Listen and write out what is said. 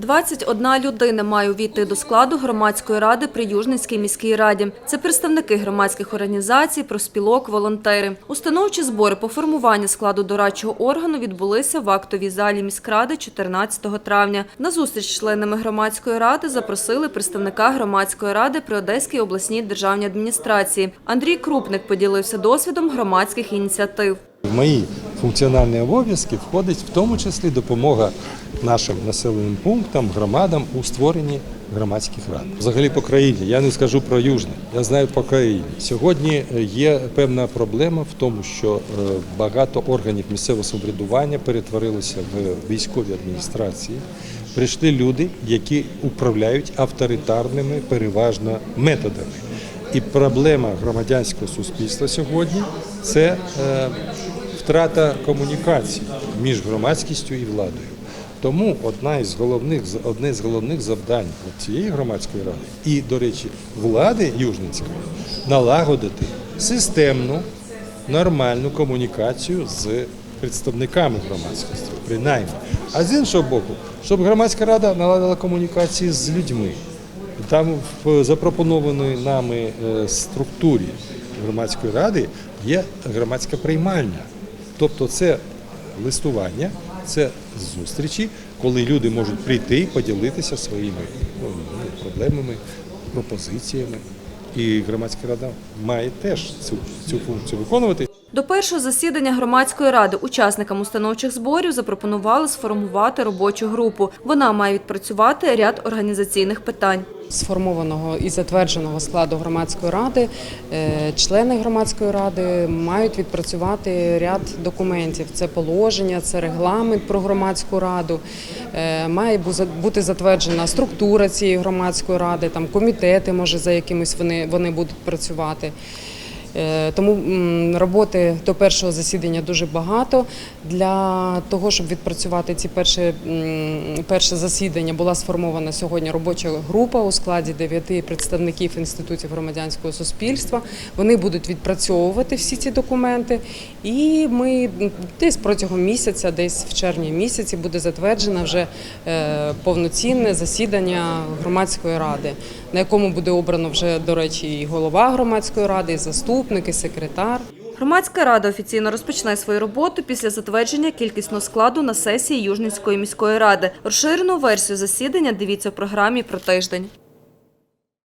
21 людина має увійти до складу громадської ради при Южницькій міській раді. Це представники громадських організацій, проспілок, волонтери. Установчі збори по формуванню складу дорадчого органу відбулися в актовій залі міськради 14 травня. На зустріч з членами громадської ради запросили представника громадської ради при Одеській обласній державній адміністрації. Андрій Крупник поділився досвідом громадських ініціатив. В мої функціональні обов'язки входить в тому числі допомога нашим населеним пунктам, громадам у створенні громадських рад. Взагалі по країні, я не скажу про Южне, я знаю по країні. Сьогодні е, є певна проблема в тому, що е, багато органів місцевого самоврядування перетворилися в військові адміністрації. Прийшли люди, які управляють авторитарними переважно методами. І проблема громадянського суспільства сьогодні це е, втрата комунікації між громадськістю і владою. Тому одна із головних одне з головних завдань цієї громадської ради і, до речі, влади Южницької налагодити системну нормальну комунікацію з представниками громадськості, принаймні. А з іншого боку, щоб громадська рада наладила комунікації з людьми. Там в запропонованій нами е, структурі громадської ради є громадська приймальня. Тобто це листування, це зустрічі, коли люди можуть прийти і поділитися своїми ну, проблемами, пропозиціями. І громадська рада має теж цю, цю функцію виконувати. До першого засідання громадської ради учасникам установчих зборів запропонували сформувати робочу групу. Вона має відпрацювати ряд організаційних питань. сформованого і затвердженого складу громадської ради е, члени громадської ради мають відпрацювати ряд документів. Це положення, це регламент про громадську раду. Е, Має бу- бути затверджена структура цієї громадської ради, там комітети, може за якимись вони, вони будуть працювати. Е, Тому роботи до першого засідання дуже багато. Для того, щоб відпрацювати ці перші, перше засідання, була сформована сьогодні робоча група у складі дев'яти представників інститутів громадянського суспільства. Вони будуть відпрацьовувати всі ці документи, і ми десь протягом місяця, десь в червні місяці, буде затверджено вже е, повноцінне засідання громадської ради, на якому буде обрано вже, до речі, і голова громадської ради, і заступник, і секретар. Громадська рада офіційно розпочне свою роботу після затвердження кількісного складу на сесії Южницької міської ради. Розширену версію засідання дивіться в програмі про тиждень.